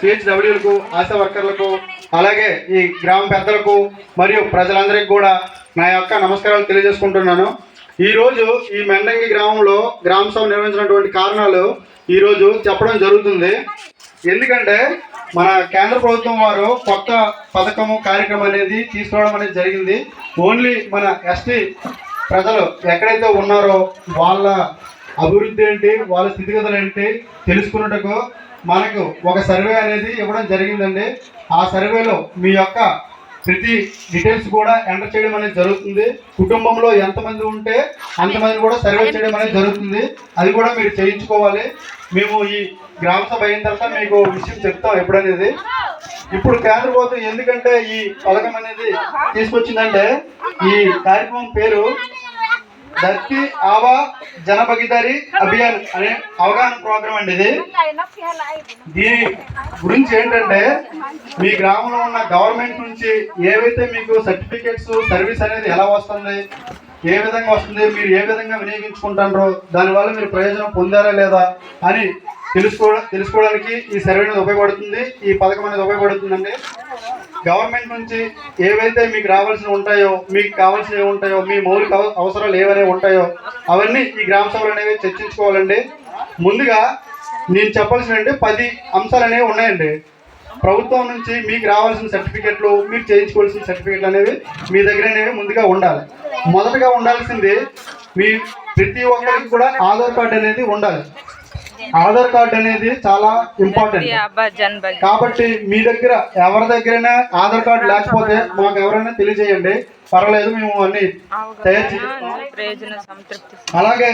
సిహెచ్డబ్ల్యూలకు ఆశా వర్కర్లకు అలాగే ఈ గ్రామ పెద్దలకు మరియు ప్రజలందరికీ కూడా నా యొక్క నమస్కారాలు తెలియజేసుకుంటున్నాను. ఈరోజు ఈ మెండంగి గ్రామంలో గ్రామ సభ నిర్వహించినటువంటి కారణాలు ఈరోజు చెప్పడం జరుగుతుంది. ఎందుకంటే మన కేంద్ర ప్రభుత్వం వారు కొత్త పథకము కార్యక్రమం అనేది తీసుకురావడం అనేది జరిగింది. ఓన్లీ మన ఎస్టీ ప్రజలు ఎక్కడైతే ఉన్నారో వాళ్ళ అభివృద్ధి ఏంటి వాళ్ళ స్థితిగతులు ఏంటి తెలుసుకున్నట్టుకు మనకు ఒక సర్వే అనేది ఇవ్వడం జరిగిందండి. ఆ సర్వేలో మీ యొక్క ప్రతి డీటెయిల్స్ కూడా ఎంటర్ చేయడం అనేది జరుగుతుంది. కుటుంబంలో ఎంతమంది ఉంటే అంతమంది కూడా సర్వే చేయడం అనేది జరుగుతుంది. అది కూడా మీరు చేయించుకోవాలి. మేము ఈ గ్రామ సభ అయిన తర్వాత మీకు విషయం చెప్తాం ఎప్పుడనేది. ఇప్పుడు కేంద్ర ప్రభుత్వం ఎందుకంటే ఈ పథకం అనేది తీసుకొచ్చిందంటే ఈ కార్యక్రమం పేరు ధర్తి ఆవా జనభాగీదారి అభియాన్ అనే అవగాహన ప్రోగ్రాం అండి ఇది దీని గురించి ఏంటంటే మీ గ్రామంలో ఉన్న గవర్నమెంట్ నుంచి ఏవైతే మీకు సర్టిఫికేట్స్ సర్వీస్ అనేది ఎలా వస్తుంది ఏ విధంగా వస్తుంది మీరు ఏ విధంగా వినియోగించుకుంటారో దానివల్ల మీరు ప్రయోజనం పొందారా లేదా అని తెలుసుకో తెలుసుకోవడానికి ఈ సర్వే అనేది ఉపయోగపడుతుంది ఈ పథకం అనేది ఉపయోగపడుతుందండి. గవర్నమెంట్ నుంచి ఏవైతే మీకు రావాల్సిన ఉంటాయో మీకు కావాల్సినవి ఉంటాయో మీ మౌలిక అవసరాలు ఏవైనా ఉంటాయో అవన్నీ ఈ గ్రామ సభలు అనేవి చర్చించుకోవాలండి. ముందుగా నేను చెప్పాల్సిన పది అంశాలు అనేవి ఉన్నాయండి. ప్రభుత్వం నుంచి మీకు రావాల్సిన సర్టిఫికెట్లు మీరు చేయించుకోవాల్సిన సర్టిఫికెట్లు అనేవి మీ దగ్గర అనేవి ముందుగా ఉండాలి. మొదటగా ఉండాల్సింది మీ ప్రతి ఒక్కరికి కూడా ఆధార్ కార్డు అనేది ఉండాలి. ఆధార్ కార్డు అనేది చాలా ఇంపార్టెంట్ కాబట్టి మీ దగ్గర ఎవరి దగ్గరైనా ఆధార్ కార్డు లేకపోతే మాకు ఎవరైనా తెలియజేయండి. పర్వాలేదు మేము అన్ని అలాగే